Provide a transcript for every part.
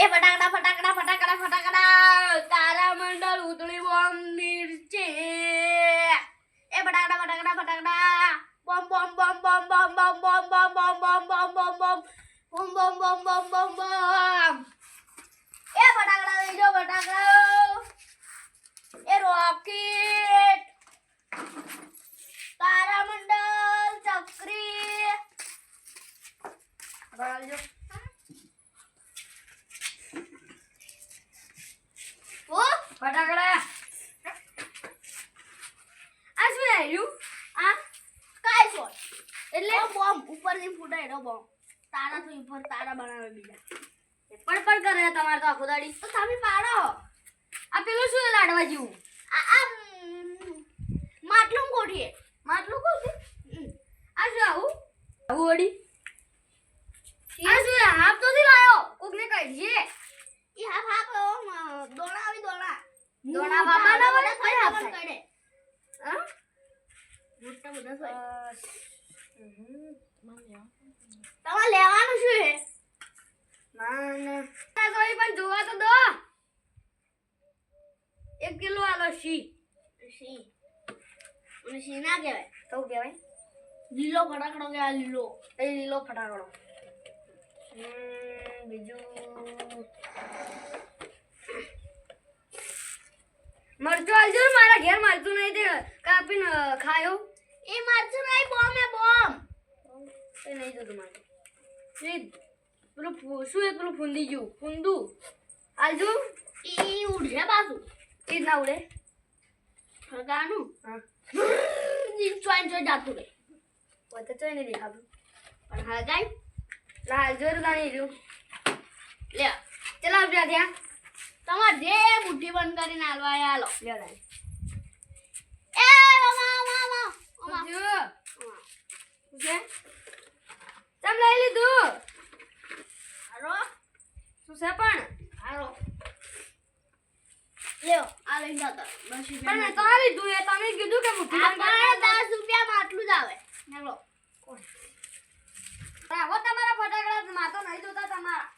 એ ફટાકડા ફટાકડા ફટાકડા ફટાકડા તારા મંડળ ઉતળી બોમ્બ મિર્ચે એ ફટાકડા ફટાકડા ફટાકડા bomb bomb bomb bomb bomb bomb bomb bomb bomb bomb bomb bomb bomb bomb bomb bomb bomb bomb એ ફટાકડા લઈ જાઓ ફટાકડા એ રોકેટ તારા મંડળ ચક્રી બરાબર ઓ ફટાકડા આ શું આવ્યું આ કાય શોટ એટલે બોમ્બ ઉપરથી ફૂટાય એનો બોમ્બ તારા ઉપર તારા બનાવે બીજા. એ પણ પણ કરે તમારે તો આખો દાડી તો તમે પાડો. આ પેલું શું લાડવા જેવું? આ આ માટલું કોઠીએ માટલું કોઠી આ શું આવું? આવું વળી. આ શું હાફ તો થી લાયો? કોકને કહી એ હાફ હાફ દોણા આવી દોણા. દોણા બાબા ના વડે થઈ હાફ થાય હા? મોટા બધા થાય તમારે લેવાનું શું હે માને કોઈ પણ જોવા તો દો. એક કિલો આલો શી. શી? અને શી ના કહેવાય. તો કહેવાય? લીલો ફટાકડો કહેવાય લીલો. એ લીલો ફટાકડો. બીજું? મરચું આલજો ને મારા ઘેર મરચું નહીં તે કાપીને ખાયો. એ મરચું નહીં બોમ હે બોમ એ નહીં જોતું મારે એ પેલું શું એ પેલું ફૂંદી ગયું? ફૂંદું? આજુ એ ઉડે બાજુ એ ના ઉડે. હગાનું? હા. ચોઈન ચોઈ જાતું રે. પોતે ચોઈ નહીં દેખાતું. પણ હગાઈ લાલ જોર લાણી રહ્યું. લે. ચલા રૂપિયા ત્યાં. તમારે જે બુઢી બંધ કરીને હાલવા હાલો. લે એ મામા મામા મામા જો છે? તમ લઈ લીધું? હારો શું છે પણ? હારો લ્યો આ લઈ જતા પણ તો લીધું એ તમે કીધું કે મુઠ્ઠી બંધ દસ રૂપિયામાં આટલું જ આવે. હેલો. આવો તમારા ફટાકડા માં તો નહીં જોતા તમારા.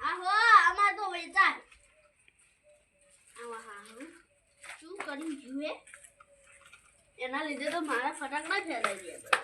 આહો અમાર તો વેચાય. આવા હા હા. શું કરી જુએ? એના લીધે તો મારા ફટાકડા ફેલાઈ ગયા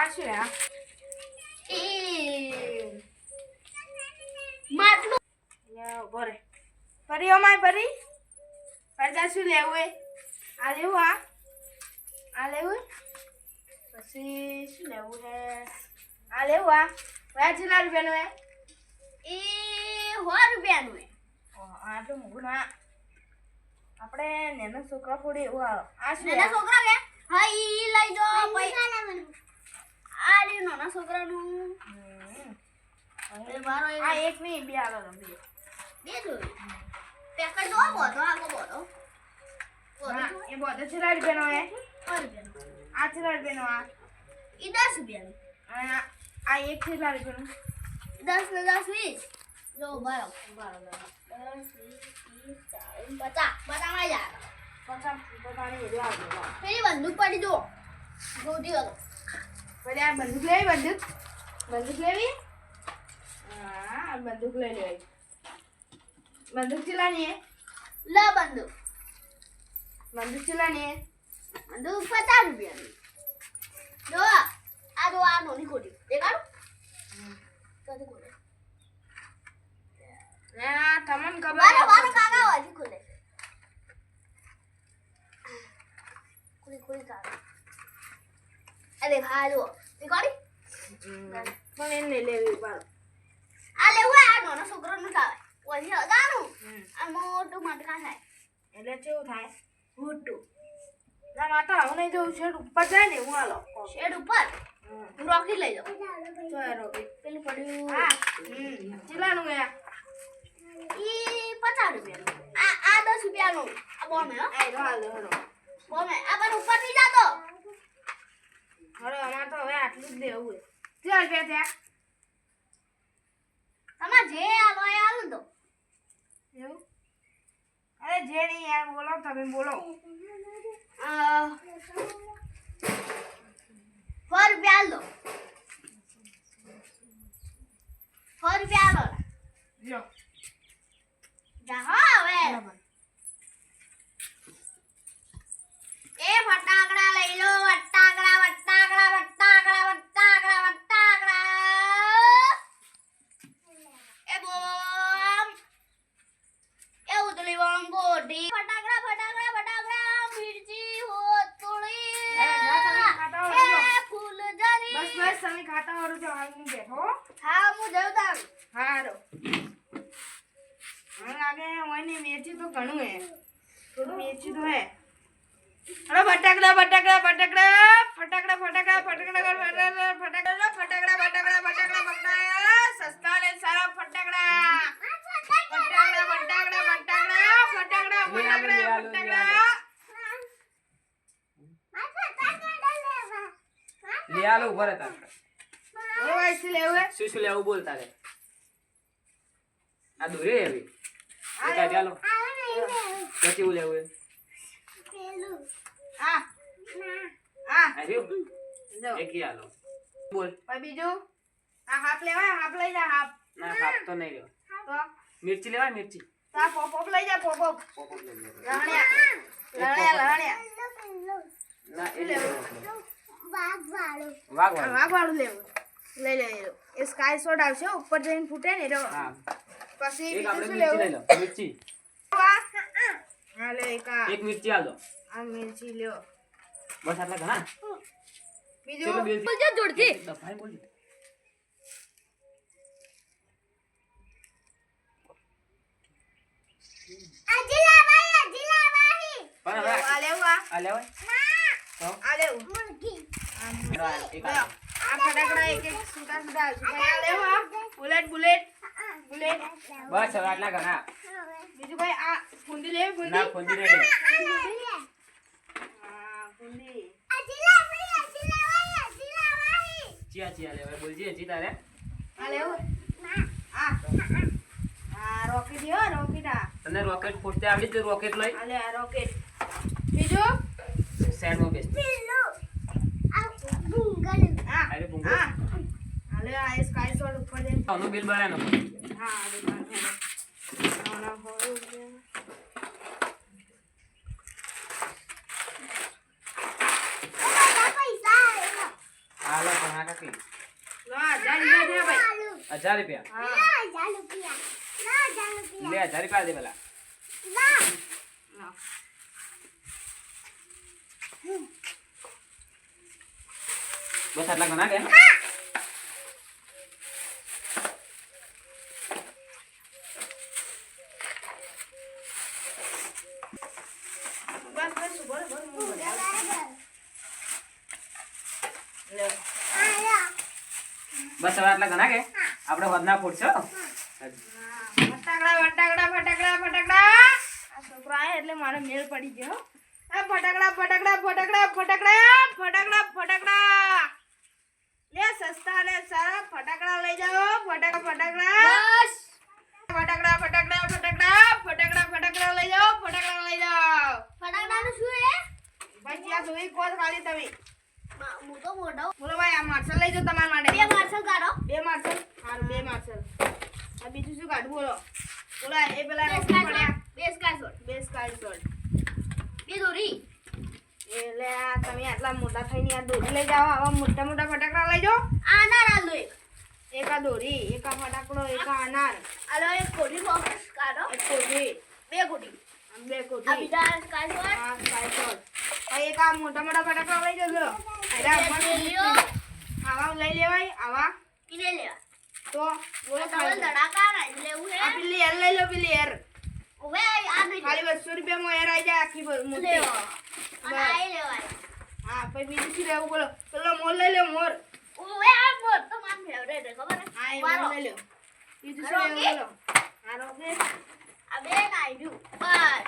આ શું આ. માટલું. અહીંયા ઊભો રે ફરી અમાય ભરી. ફરતા શું લેવું એ. આ લેવું આ. આ લેવું પછી શું લેવું હે? આ લેવું આ. કયા છેલ્લા રૂપિયાનું હે? એ સો રૂપિયાનું હે. આ તો મોંઘું ના. આપણે નેના છોકરા ફોડે એવું આવે આ શું નાના? છોકરા કે? હા ઈ લઈ જો ભાઈ આ લ્યો નાના છોકરાનું એ મારો આ એક મે બે આલો બે. બે જોઈ પેકેટ જો બોધો આગો બોધો. એ બોધો છે રાડ બેનો. એ આ છે રાડ બેનો આ. ઈ 10 રૂપિયા આ આ એક છે રાડ બેનો. 10 ને 10 20 જો બારો બારો બારો 10 20 40 50 50 માં જા 50 50 ની લાવ પેલી બંદૂક પડી જો ગોટી વાળો પછી આ બંદૂક લેવી બંદૂક? બંદૂક લેવી? હા આ બંદૂક લઈ લેવી. બંદૂક ચલાની લ બંદૂક. બંદૂક ચલાની હે બંદૂક પચાસ રૂપિયાની. જો આ જો આ નોની ખોટી. દેખાડું? તમને ખબર મારો કાકા હજી ખોલે ખુલી ખુલી કાકા. અરે હા હમ. પણ એને લેવી પાડો આ લેવું આ નાનો છોકરો નું ખાવે પછી હમ. આ મોટું મટકા થાય એટલે કેવું થાય? મોટું. ના માતા આવું નહીં જવું છે ઉપર જાય ને હું હાલો શેડ ઉપર? હું રોકી લઈ જાઉં. ચોય રોકી. પેલું પડ્યું હા. ચલાનું ગયા પચાસ રૂપિયાનું. આ આ દસ રૂપિયાનું. આ બોમ હે. હો. બોમ હે આ પણ ઉપર નહીં જાતો. હળો, અમારે તો હવે આટલું જ દેવું છે. કેટલા રૂપિયા ત્યાં તમારે જે આલો એ આલો દો. એવું? અરે જે નહીં યાર બોલો તમે બોલો. ફર બ્યાલો ફર બ્યાલો સો રૂપિયા જો જા હો હવે. એ ફટાકડા લઈ લો વટાકડા વટાકડા વટાકડા વટાકડા વટાકડા એ બોમ એ ઉતલી બોમ ગોડી ફટાકડા ફટાકડા ફટાકડા મિર્ચી હોતોડી એ, જા તમે ખાતા હો, એ જો. ફૂલ જરી બસ બસ તમે ખાતા વાળો છો હાલ હું બેઠો હો. હા હું જઉં તાર હારો મને લાગે મેચી તો ઘણું હે થોડું મેચી તો હે અરે ફટાકડા ફટાકડા ફટાકડા ફટાકડા ફટાકડા ફટાકડા ફટાકડા ફટાકડા ફટાકડા ફટાકડા ફટાકડા ફટાકડા સસ્તા ને સારા ફટાકડા ફટાકડા ફટાકડા ફટાકડા ફટાકડા ફટાકડા ફટાકડા લે આલો ઊભા રહેતા ભાઈ શું લેવું હે શું શું લેવું બોલતા રે આ દોરે એવી બેટા ચાલો. બીજું? આ હાફ લેવાય હાફ લઈ જા હાફ. તો નહીં લેવા તો? મિર્ચી લેવાય મિર્ચી? તો લઈ જા પોપોપ. પોપોપ લઈ જા લેવું? વાઘ લઈ લેવું એ સ્કાય શોટ આવશે ઉપર જઈને ફૂટે ને એટલે પછી એક આપણે મિર્ચી લઈ લો મિર્ચી હાલે એક એક મિર્ચી આલો આ મિર્ચી લ્યો બસ આટલા ઘણા બીજું બોલ જો જોડથી ભાઈ બોલ આ ફટાકડા એક એક સુતા સુતા સુતા લેવા બુલેટ બુલેટ. બુલેટ. બસ હવે આટલા ઘણા. બીજું ભાઈ આ ફૂંદી લેવી ના ફુંદી ફોજી લઈ લે હા ફૂંદી. ચિયા ચિયા લેવાય બોલજી હજી તારે. આ લેવું આ. આ રોકેટ હો રોકેટ આ. તને રોકેટ ફૂટતે આવડી તો રોકેટ લઈ? આ આ રોકેટ. બીજો? સાઈડમાં બેસ બુંગો આ શોટ ઉપર દે આનો બિલ ભરાનો હા આનો હોય હાલો પણ આ કાકી. હજાર રૂપિયા. લે, હજાર રૂપિયા દે પેલા બસ આટલા ઘણા ગયા બસ ઘણા કે? આપણે વધના ફૂટશો ફટાકડા ફટાકડા ફટાકડા ફટાકડા. આ છોકરો આવે એટલે મારે મેળ પડી ગયો. હો. આ ફટાકડા ફટાકડા ફટાકડા ફટાકડા ફટાકડા ફટાકડા. લે સસ્તા ને સારા ફટાકડા લઈ જાઓ. ફટાકડા ફટાકડા. બસ. ફટાકડા ફટાકડા ફટાકડા ફટાકડા ફટાકડા લઈ જાઓ ફટાકડા લઈ જાઓ. ફટાકડાનું શું હે ભાઈ ત્યાં સુધી કોણ ખાલી તમે. હું તો મોટો બોલો ભાઈ આ માર્શલ લઈ જાઓ તમારા માટે. બે માર્શલ કાઢો. બે માર્શલ? હારું બે માર્શલ. આ બીજું શું કાઢું? બોલો. બોલો એ પેલા બે દોરી. એટલે આ તમે આટલા મોટા થઈને આ દોરી લઈ જાઓ. આવા મોટા મોટા ફટાકડા લઈ જાઓ. આના રાંધો એક. એક દોરી એક ફટાકડો એક અનાર. આલો એક કોડી બોક્સ કાઢો. એક કોઠી બે કોડી બે કોડી આ બીજા સ્કાય શોટ સ્કાય શોટ એક આ મોટા મોટા ફટાકડા લઈ જજો આવા લઈ લેવાય આવા. કિને લેવા તો બોલો ધડાકા લેવું હે? પેલી એર લઈ લો પેલી એર. ઓવે આ ખાલી બસો રૂપિયામાં એર આવી જાય આખી મોટી. હા પછી બીજું શું લેવું બોલો? પેલો મોર લઈ લો મોર. ઓવે આ મોર તો માર ફેવરેટ હે ખબર હા? એ મોર લઈ લો બીજું શું લેવું બોલો? આ રોકે આ બે ગયું બસ.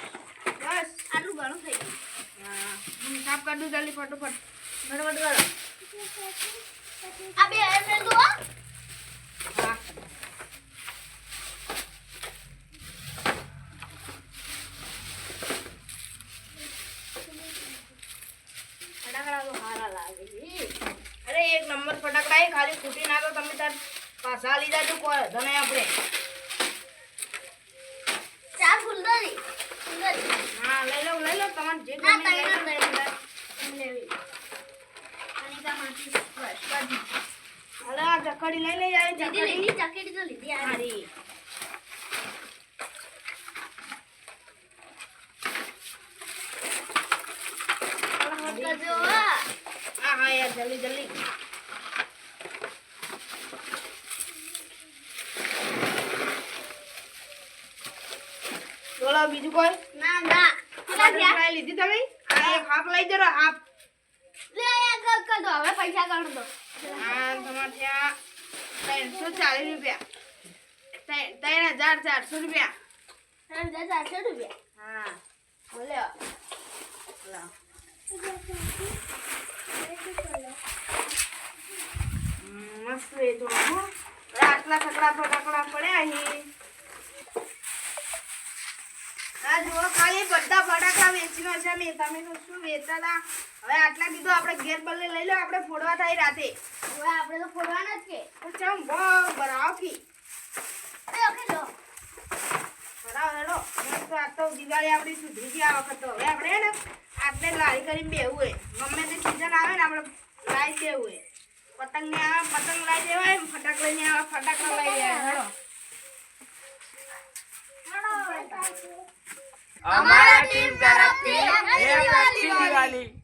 બસ. આટલું ઘણું થઈ ગયું. સાફ કરી દઉં જલ્દી ફટોફટ ફટાફટ કરો આ બે એમને તો હા ફટાકડા તો સારા લાગે અરે એક નંબર ફટાકડા ખાલી ફૂટી નાખો તમે તાર પાછા લીધા તો ધને આપણે ચાર ફૂલદારી ફૂલદારી હા લઈ લો લઈ લો તમારે જે ના ગમે એ લઈ તૈયાર લો. તૈયાર લેવી અનિતામાંથી બસ હાલો આ ચકડી લઈ લઈ જાય લીધી ચકડી લીધી ચકેડી તો લીધી આ હારી ફટાફટ કરજો હો. હા હા યાર જલ્દી જલ્દી બોલો બીજું કોઈ ના ના લીધી તમે? આ એક હાફ લઈ જરો હાફ. લે આ કર કર દો હવે પૈસા કાઢ દો આ તમારે ત્યાં ત્રણસો ચાલીસ રૂપિયા. ત્રણ હજાર ચારસો રૂપિયા. ત્રણ હજાર ચારસો રૂપિયા? હા. બોલ્યો મસ્ત એ હો. હવે આટલા સકડા ફટાકડા પડ્યા અહીં. જુઓ ખાલી બધા ફટાકડા વેચીનો છે મેં તમે તો શું વેચતા? હવે આટલા કીધું આપણે ઘેર બદલે લઈ લો આપણે ફોડવા થાય રાતે. હવે આપણે તો ફોડવાના જ કે તો ચમ કી ઓકે આ તો દિવાળી આપણી સુધરી ગઈ આ વખત. તો હવે આપણે ને આટલે લારી કરીને બેવું એ ગમે તે સીઝન આવે ને આપણે લાઈ દેવું એ પતંગ ને આવે પતંગ લાઈ દેવાય ફટાકડા ને આવે ફટાકડા લઈ દેવાય હેડો. અમારા ટીમ તરફથી હેપી દિવાળી.